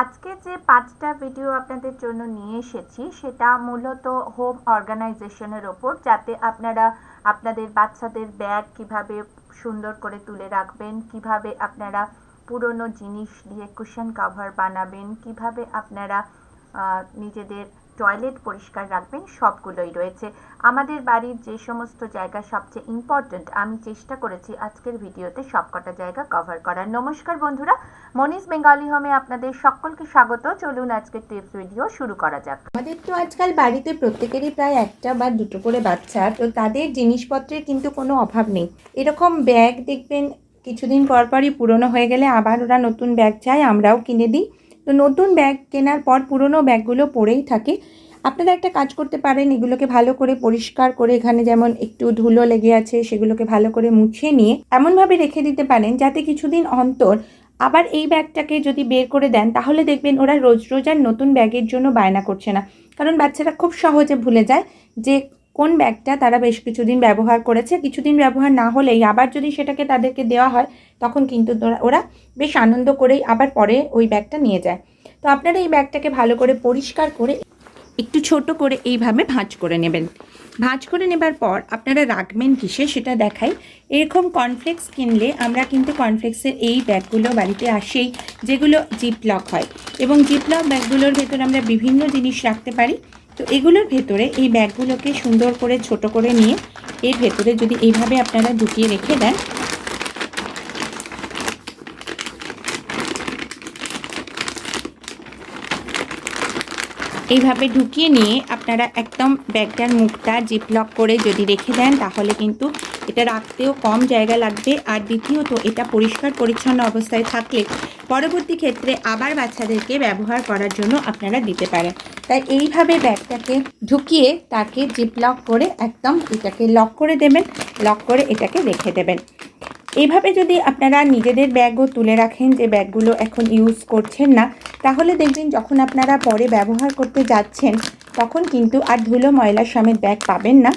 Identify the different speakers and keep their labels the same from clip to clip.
Speaker 1: আজকে যে পাঁচটা ভিডিও আপনাদের জন্য নিয়ে এসেছি, সেটা মূলত হোম অর্গানাইজেশনের ওপর, যাতে আপনারা আপনাদের বাচ্চাদের ব্যাগ কীভাবে সুন্দর করে তুলে রাখবেন, কীভাবে আপনারা পুরনো জিনিস দিয়ে কুশন কাভার বানাবেন, কীভাবে আপনারা নিজেদের টয়লেট পরিষ্কার রাখবেন, সবগুলোই রয়েছে। আমাদের বাড়ির যে সমস্ত জায়গা সবচেয়ে ইম্পর্ট্যান্ট আমি চেষ্টা করেছি আজকের ভিডিওতে সবকটা জায়গা কভার করার। নমস্কার বন্ধুরা মনিস বেঙ্গালি হোমে আপনাদের সকলকে স্বাগত। চলুন আজকের টিপস ভিডিও শুরু করা যাক।
Speaker 2: আমাদের তো আজকাল বাড়িতে প্রত্যেকেরই প্রায় একটা বা দুটো করে বাচ্চা, তো তাদের জিনিসপত্রের কিন্তু কোনো অভাব নেই। এরকম ব্যাগ দেখবেন, কিছুদিন পর পরই পুরনো হয়ে গেলে আবার ওরা নতুন ব্যাগ চায়, আমরাও কিনে দিই। তো নতুন ব্যাগ কেনার পর পুরনো ব্যাগগুলো পরেই থাকে। আপনারা একটা কাজ করতে পারেন, এগুলোকে ভালো করে পরিষ্কার করে এখানে যেমন একটু ধুলো লেগে আছে, সেগুলোকে ভালো করে মুছে নিয়ে এমনভাবে রেখে দিতে পারেন, যাতে কিছুদিন অন্তর আবার এই ব্যাগটাকে যদি বের করে দেন, তাহলে দেখবেন ওরা রোজ রোজ আর নতুন ব্যাগের জন্য বায়না করছে না। কারণ বাচ্চারা খুব সহজে ভুলে যায় যে কোন ব্যাগটা তারা বেশ কিছুদিন ব্যবহার করেছে, কিছুদিন ব্যবহার না হলেই আবার যদি সেটাকে তাদেরকে দেওয়া হয়, তখন কিন্তু ওরা বেশ আনন্দ করেই আবার পরে ওই ব্যাগটা নিয়ে যায়। তো আপনারা এই ব্যাগটাকে ভালো করে পরিষ্কার করে একটু ছোট করে এইভাবে ভাঁজ করে নেবেন। ভাঁজ করে নেবার পর আপনারা রাখবেন কিসে সেটা দেখাই। এরকম কর্নফ্লেক্স কিনলে আমরা কিন্তু কর্নফ্লেক্সের এই ব্যাগগুলো বাড়িতে আসেই, যেগুলো জিপ লক হয়। এবং জিপ লক ব্যাগগুলোর ভেতরে আমরা বিভিন্ন জিনিস রাখতে পারি। তো এগুলোর ভেতরে এই ব্যাগগুলোকে সুন্দর করে ছোট করে নিয়ে এর ভেতরে যদি এইভাবে আপনারা ঢুকিয়ে রেখে দেন এইভাবে ঢুকিয়ে নিয়ে আপনারা একদম ব্যাগটার মুখটা জিপলক করে যদি রেখে দেন, তাহলে কিন্তু এটা রাখতেও কম জায়গা লাগবে। আর দ্বিতীয়ত, এটা পরিষ্কার পরিচ্ছন্ন অবস্থায় থাকলে পরবর্তী ক্ষেত্রে আবার বাচ্চাদেরকে ব্যবহার করার জন্য আপনারা দিতে পারেন। তাই এইভাবে ব্যাগটাকে ঢুকিয়ে তাকে জিপলক করে একদম এটাকে লক করে দেবেন, লক করে এটাকে রেখে দেবেন। এইভাবে যদি আপনারা নিজেদের ব্যাগও তুলে রাখেন যে ব্যাগগুলো এখন ইউজ করছেন না তাহলে দেখবেন যখন আপনারা পরে ব্যবহার করতে যাচ্ছেন, তখন কিন্তু আর ধুলো ময়লা সমেত ব্যাগ পাবেন না।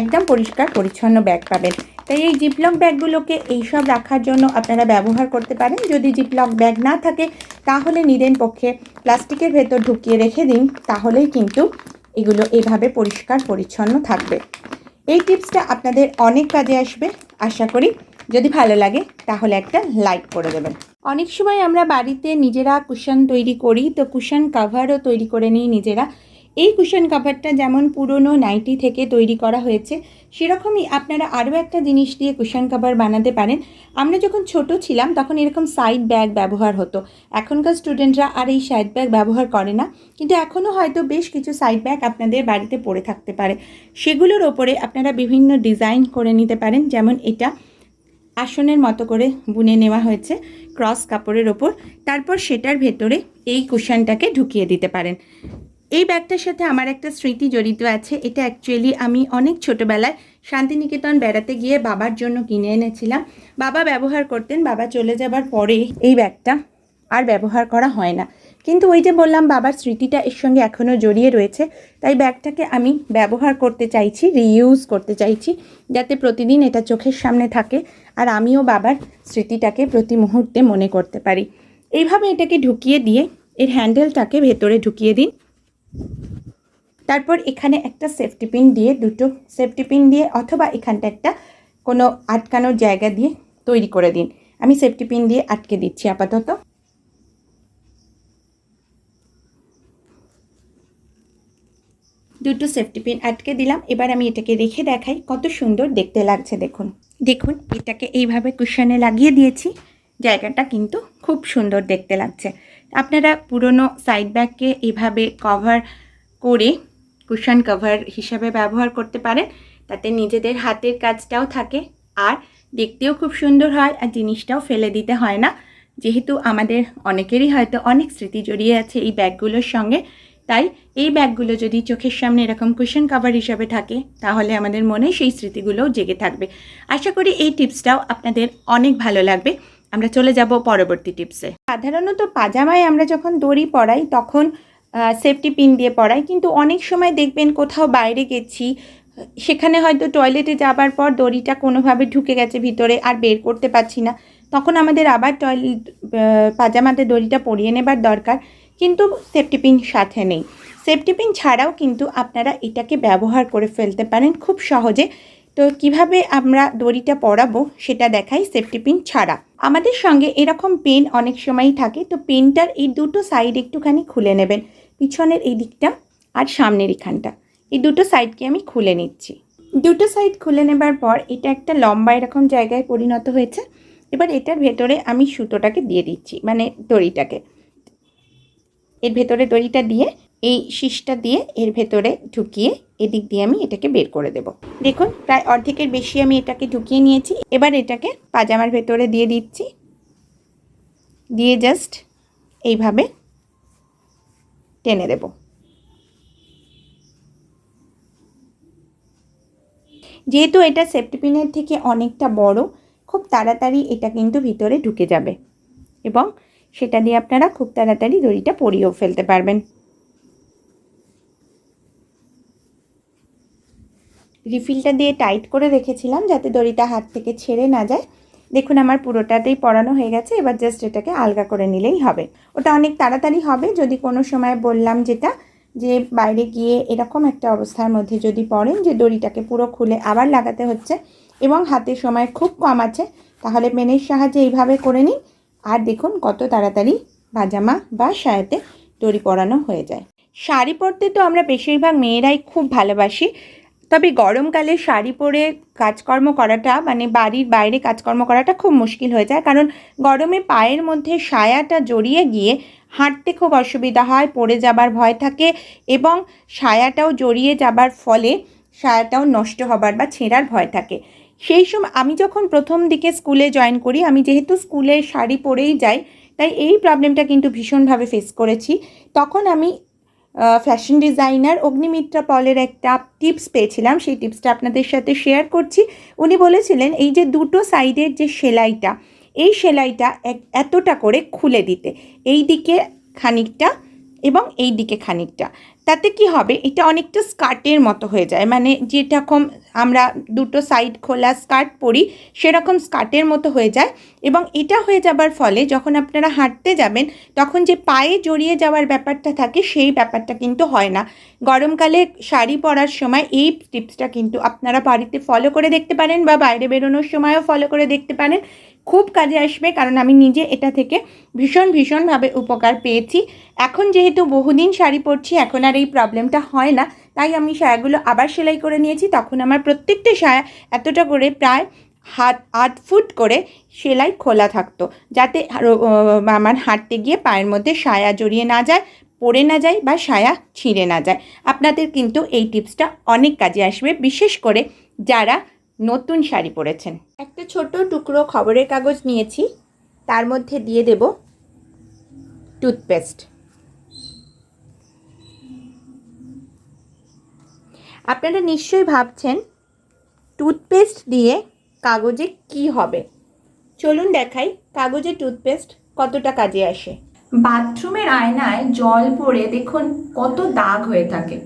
Speaker 2: একদম পরিষ্কার, পরিচ্ছন্ন ব্যাগ পাবেন। তাই এই জিপলক ব্যাগগুলোকে এইসব রাখার জন্য আপনারা ব্যবহার করতে পারেন। যদি জিপলক ব্যাগ না থাকে, তাহলে নিদেন পক্ষে প্লাস্টিকের ভেতর ঢুকিয়ে রেখে দিন। তাহলেই কিন্তু এগুলো এভাবে পরিষ্কার, পরিচ্ছন্ন থাকবে। এই টিপসটা আপনাদের অনেক কাজে আসবে, আশা করি। যদি ভালো লাগে, তাহলে একটা লাইক করে দেবেন। অনেক সময় আমরা বাড়িতে নিজেরা কুশন তৈরি করি, তো কুশন কাভারও তৈরি করে নিই নিজেরা। এই কুশন কাভারটা যেমন পুরনো নাইটি থেকে তৈরি করা হয়েছে, সেরকমই আপনারা আরও একটা জিনিস দিয়ে কুশন কাভার বানাতে পারেন। আমরা যখন ছোট ছিলাম, তখন এরকম সাইড ব্যাগ ব্যবহার হতো। এখনকার স্টুডেন্টরা আর এই সাইড ব্যাগ ব্যবহার করে না। কিন্তু এখনও হয়তো বেশ কিছু সাইড ব্যাগ আপনাদের বাড়িতে পড়ে থাকতে পারে। সেগুলোর ওপরে আপনারা বিভিন্ন ডিজাইন করে নিতে পারেন। যেমন এটা আসনের মতো করে বুনে নেওয়া হয়েছে ক্রস কাপড়ের ওপর। তারপর সেটার ভেতরে এই কুশনটাকে ঢুকিয়ে দিতে পারেন। এই ব্যাগটার সাথে আমার একটা স্মৃতি জড়িত আছে। এটা অ্যাকচুয়ালি আমি অনেক ছোটোবেলায় শান্তিনিকেতন বেড়াতে গিয়ে বাবার জন্য কিনে এনেছিলাম। বাবা ব্যবহার করতেন, বাবা চলে যাবার পরে এই ব্যাগটা আর ব্যবহার করা হয় না। কিন্তু ওই যে বললাম, বাবার স্মৃতিটা এর সঙ্গে এখনও জড়িয়ে রয়েছে। তাই ব্যাগটাকে আমি ব্যবহার করতে চাইছি রিইউজ করতে চাইছি, যাতে প্রতিদিন এটা চোখের সামনে থাকে আর আমিও বাবার স্মৃতিটাকে প্রতি মুহূর্তে মনে করতে পারি। এইভাবে এটাকে ঢুকিয়ে দিয়ে, এর হ্যান্ডেলটাকে ভেতরে ঢুকিয়ে দিন। তারপর এখানে একটা সেফটি পিন দিয়ে, দুটো সেফটি পিন দিয়ে, অথবা এখানটা একটা কোনো আটকানোর জায়গা দিয়ে তৈরি করে দিন। আমি সেফটি পিন দিয়ে আটকে দিচ্ছি আপাতত। দুটো সেফটি পিন আটকে দিলাম। এবার আমি এটাকে রেখে দেখাই। কত সুন্দর দেখতে লাগছে দেখুন। দেখুন, এটাকে এইভাবে কুশনে লাগিয়ে দিয়েছি। জায়গাটা কিন্তু খুব সুন্দর দেখতে লাগছে। আপনারা পুরনো সাইড ব্যাগকে এভাবে কভার করে কুশন কভার হিসাবে ব্যবহার করতে পারেন। তাতে নিজেদের হাতের কাজটাও থাকে আর দেখতেও খুব সুন্দর হয় আর জিনিসটাও ফেলে দিতে হয় না। যেহেতু আমাদের অনেকেরই হয়তো অনেক স্মৃতি জড়িয়ে আছে এই ব্যাগগুলোর সঙ্গে, তাই এই ব্যাগগুলো যদি চোখের সামনে এরকম কুশন কভার হিসাবে থাকে, তাহলে আমাদের মনে সেই স্মৃতিগুলোও জেগে থাকবে। আশা করি এই টিপসটাও আপনাদের অনেক ভালো লাগবে। আমরা চলে যাব পরবর্তী টিপসে সাধারণত পাজামায় আমরা যখন দড়ি পরাই, তখন সেফটি পিন দিয়ে পরাই, কিন্তু অনেক সময় দেখবেন কোথাও বাইরে গেছি, সেখানে হয়তো টয়লেটে যাবার পর দড়িটা কোনোভাবে ঢুকে গেছে ভিতরে আর বের করতে পারছি না। তখন আমাদের আবার টয়লেট পাজামাতে দড়িটা পরিয়ে নেবার দরকার, কিন্তু সেফটি পিন সাথে নেই। সেফটি পিন ছাড়াও কিন্তু আপনারা এটাকে ব্যবহার করে ফেলতে পারেন খুব সহজে। তো কীভাবে আমরা দড়িটা পরাবো সেটা দেখাই সেফটি পিন ছাড়া। আমাদের সঙ্গে এরকম পেন অনেক সময়ই থাকে, তো পেনটার এই দুটো সাইড একটুখানি খুলে নেবেন। পিছনের এই দিকটা আর সামনের এখানটা। এই দুটো সাইডকে আমি খুলে নিচ্ছি। দুটো সাইড খুলে নেবার পর এটা একটা লম্বা এরকম জায়গায় পরিণত হয়েছে। এবার এটার ভেতরে আমি সুতোটাকে দিয়ে দিচ্ছি মানে দড়িটাকে। এর ভেতরে দড়িটা দিয়ে এই শীষটা দিয়ে এর ভেতরে ঢুকিয়ে এদিক দিয়ে আমি এটাকে বের করে দেব। দেখুন, প্রায় অর্ধেকের বেশি আমি এটাকে ঢুকিয়ে নিয়েছি। এবার এটাকে পাজামার ভেতরে দিয়ে দিচ্ছি। দিয়ে জাস্ট এইভাবে টেনে দেব। যেহেতু এটা সেফটি পিনের থেকে অনেকটা বড়, খুব তাড়াতাড়ি এটা কিন্তু ভিতরে ঢুকে যাবে এবং সেটা দিয়ে আপনারা খুব তাড়াতাড়ি দড়িটা পরিয়েও ফেলতে পারবেন। রিফিলটা দিয়ে টাইট করে রেখেছিলাম যাতে দড়িটা হাত থেকে ছেড়ে না যায়। দেখুন, আমার পুরোটাতেই পরানো হয়ে গেছে, এবার জাস্ট এটাকে আলগা করে নিলেই হবে। ওটা অনেক তাড়াতাড়ি হবে, যদি কোনো সময় বললাম যেটা, যে বাইরে গিয়ে এরকম একটা অবস্থার মধ্যে যদি পড়েন, যে দড়িটাকে পুরো খুলে আবার লাগাতে হচ্ছে এবং হাতে সময় খুব কম আছে, তাহলে মেনের সাহায্যে এইভাবে করে নিন। আর দেখুন, কত তাড়াতাড়ি পাজামা বা সায়াতে দড়ি পরানো হয়ে যায়। শাড়ি পরতে তো আমরা বেশিরভাগ মেয়েরাই খুব ভালোবাসি। তবে গরমকালে শাড়ি পরে কাজকর্ম করাটা মানে বাড়ির বাইরে কাজকর্ম করাটা খুব মুশকিল হয়ে যায়। কারণ গরমে পায়ের মধ্যে সায়াটা জড়িয়ে গিয়ে হাঁটতে খুব অসুবিধা হয়, পড়ে যাবার ভয় থাকে এবং সায়াটাও জড়িয়ে যাবার ফলে সায়াটাও নষ্ট হবার বা ছেঁড়ার ভয় থাকে। সেই সময় আমি যখন প্রথম দিকে স্কুলে জয়েন করি, আমি যেহেতু স্কুলে শাড়ি পরেই যাই, তাই এই প্রবলেমটা কিন্তু ভীষণভাবে ফেস করেছি। তখন আমি ফ্যাশন ডিজাইনার অগ্নিমিত্রা পলের একটা টিপস পেয়েছিলাম। সেই টিপসটা আপনাদের সাথে শেয়ার করছি। উনি বলেছিলেন, এই যে দুটো সাইডের যে সেলাইটা, এই সেলাইটা এতটা করে খুলে দিতে। এই দিকে খানিকটা এবং এই দিকে খানিকটা। তাতে কি হবে? এটা অনেকটা স্কার্টের মতো হয়ে যায়। মানে যেরকম আমরা দুটো সাইড খোলা স্কার্ট পরি, সেরকম স্কার্টের মতো হয়ে যায় এবং এটা হয়ে যাবার ফলে যখন আপনারা হাঁটতে যাবেন, তখন যে পায়ে জড়িয়ে যাওয়ার ব্যাপারটা থাকে, সেই ব্যাপারটা কিন্তু হয় না। গরমকালে শাড়ি পরার সময় এই টিপসটা কিন্তু আপনারা বাড়িতে ফলো করে দেখতে পারেন বা বাইরে বেরোনোর সময়ও ফলো করে দেখতে পারেন। খুব কাজে আসবে, কারণ আমি নিজে এটা থেকে ভীষণ ভীষণভাবে উপকার পেয়েছি। এখন যেহেতু বহুদিন শাড়ি পরছি, এখন আর এই প্রবলেমটা হয় না, তাই আমি সায়াগুলো আবার সেলাই করে নিয়েছি। তখন আমার প্রত্যেকটা সায়া এতটা করে প্রায় হাত, আট ফুট করে সেলাই খোলা থাকতো, যাতে আমার হাঁটতে গিয়ে পায়ের মধ্যে সায়া জড়িয়ে না যায়, পড়ে না যায় বা সায়া ছিঁড়ে না যায়। আপনাদের কিন্তু এই টিপসটা অনেক কাজে আসবে, বিশেষ করে যারা নতুন শাড়ি পরেছেন। একটা ছোট টুকরো খবরের কাগজ নিয়েছি, তার মধ্যে দিয়ে দেব টুথপেস্ট। আপনারা নিশ্চয়ই ভাবছেন, টুথপেস্ট দিয়ে কাগজে কি হবে? চলুন দেখাই, কাগজে টুথপেস্ট কতটা কাজে আসে। বাথরুমের আয়নায় জল পড়ে দেখুন কত দাগ হয়ে থাকে।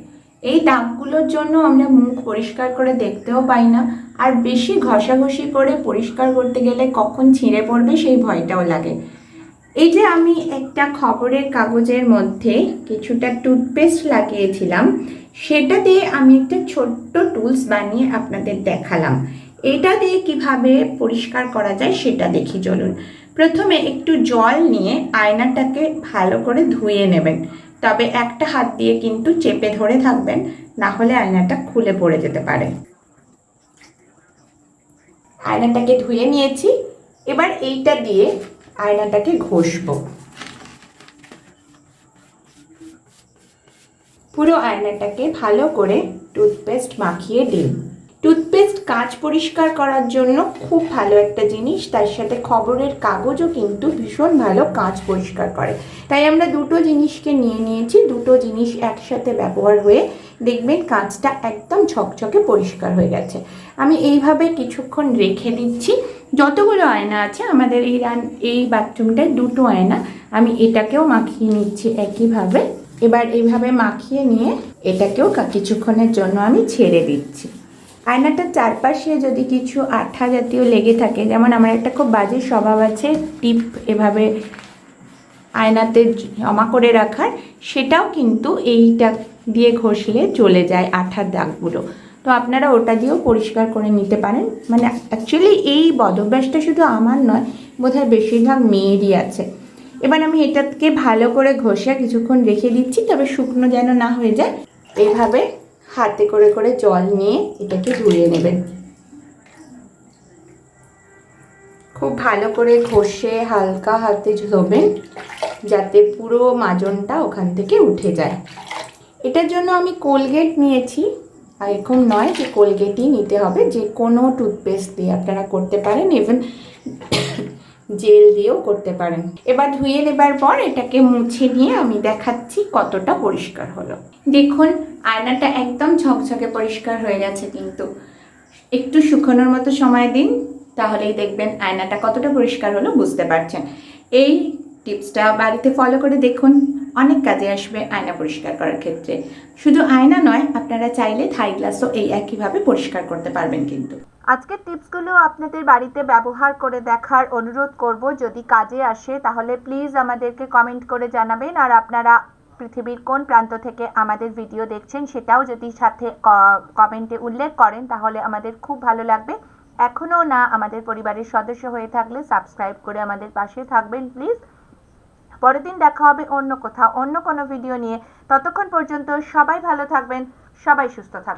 Speaker 2: এই দাগগুলোর জন্য আমরা মুখ পরিষ্কার করে দেখতেও পাই না আর বেশি ঘষাঘষি করে পরিষ্কার করতে গেলে কখন ছিঁড়ে পড়বে সেই ভয়টাও লাগে। এই যে আমি একটা খবরের কাগজের মধ্যে কিছুটা টুথপেস্ট লাগিয়েছিলাম সেটা দিয়ে আমি একটা ছোট্ট টুলস বানিয়ে আপনাদের দেখালাম। এটা দিয়ে কীভাবে পরিষ্কার করা যায় সেটা দেখি চলুন। প্রথমে একটু জল নিয়ে আয়নাটাকে ভালো করে ধুয়ে নেবেন। তবে একটা হাত দিয়ে কিন্তু চেপে ধরে থাকবেন, না হলে আয়নাটা খুলে পড়ে যেতে পারে। আয়নাটাকে ধুয়ে নিয়েছি। এবার এইটা দিয়ে আয়নাটাকে ঘষবো। পুরো আয়নাটাকে ভালো করে টুথপেস্ট মাখিয়ে দিন। টুথপেস্ট কাঁচ পরিষ্কার করার জন্য খুব ভালো একটা জিনিস। তার সাথে খবরের কাগজও কিন্তু ভীষণ ভালো কাঁচ পরিষ্কার করে। তাই আমরা দুটো জিনিসকে নিয়ে নিয়েছি, দুটো জিনিস একসাথে ব্যবহার হয়ে দেখবেন কাঁচটা একদম ঝকঝকে পরিষ্কার হয়ে গেছে। আমি এইভাবে কিছুক্ষণ রেখে দিচ্ছি। যতগুলো আয়না আছে, আমাদের এই রান, এই বাথরুমটায় দুটো আয়না। আমি এটাকেও মাখিয়ে নিচ্ছি একইভাবে। এবার এইভাবে মাখিয়ে নিয়ে এটাকেও কিছুক্ষণের জন্য আমি ছেড়ে দিচ্ছি। আয়নাটার চারপাশে যদি কিছু আঠা জাতীয় লেগে থাকে, যেমন আমার একটা খুব বাজে স্বভাব আছে, টিপ এভাবে আয়নাতে জমা করে রাখার, সেটাও কিন্তু এইটা দিয়ে ঘষলে চলে যায় আঠার দাগগুলো। তো আপনারা ওটা দিয়েও পরিষ্কার করে নিতে পারেন। মানে অ্যাকচুয়ালি এই বদভ্যাসটা শুধু আমার নয়, বোধহয় বেশিরভাগ মেয়েরই আছে। এবার আমি এটাকে ভালো করে ঘষে কিছুক্ষণ রেখে দিচ্ছি, তবে শুকনো যেন না হয়ে যায়। এইভাবে হাতে করে করে জল নিয়ে এটাকে ধুয়ে নেবেন। খুব ভালো করে ঘষে হালকা হাতে ধোবেন, যাতে পুরো মাজনটা ওখান থেকে উঠে যায়। এটার জন্য আমি কোলগেট নিয়েছি, আর এরকম নয় যে কোলগেটই নিতে হবে, যে কোনো টুথপেস্ট দিয়ে আপনারা করতে পারেন ইভেন জেল দিয়েও করতে পারেন। এবার ধুয়ে নেবার পর এটাকে মুছে নিয়ে আমি দেখাচ্ছি কতটা পরিষ্কার হলো। দেখুন, আয়নাটা একদম ঝকঝকে পরিষ্কার হয়ে গেছে কিন্তু। একটু শুকানোর মতো সময় দিন, তাহলেই দেখবেন আয়নাটা কতটা পরিষ্কার হলো বুঝতে পারছেন। এই টিপসটা বাড়িতে ফলো করে দেখুন, অনেক কাজে আসবে আয়না পরিষ্কার করার ক্ষেত্রে। শুধু আয়না নয়, আপনারা চাইলে থাই গ্লাসও এই একইভাবে পরিষ্কার করতে পারবেন কিন্তু।
Speaker 1: আজকের টিপসগুলো আপনাদের বাড়িতে ব্যবহার করে দেখার অনুরোধ করব। যদি কাজে আসে, তাহলে প্লিজ আমাদেরকে কমেন্ট করে জানাবেন। আর আপনারা পৃথিবীর কোন প্রান্ত থেকে আমাদের ভিডিও দেখছেন, সেটাও যদি সাথে কমেন্টে উল্লেখ করেন, তাহলে আমাদের খুব ভালো লাগবে। এখনও না, আমাদের পরিবারের সদস্য হয়ে থাকলে সাবস্ক্রাইব করে আমাদের পাশে থাকবেন প্লিজ পরের দিন দেখা হবে অন্য কোথাও, অন্য কোনো ভিডিও নিয়ে। ততক্ষণ পর্যন্ত সবাই ভালো থাকবেন, সবাই সুস্থ থাকবেন।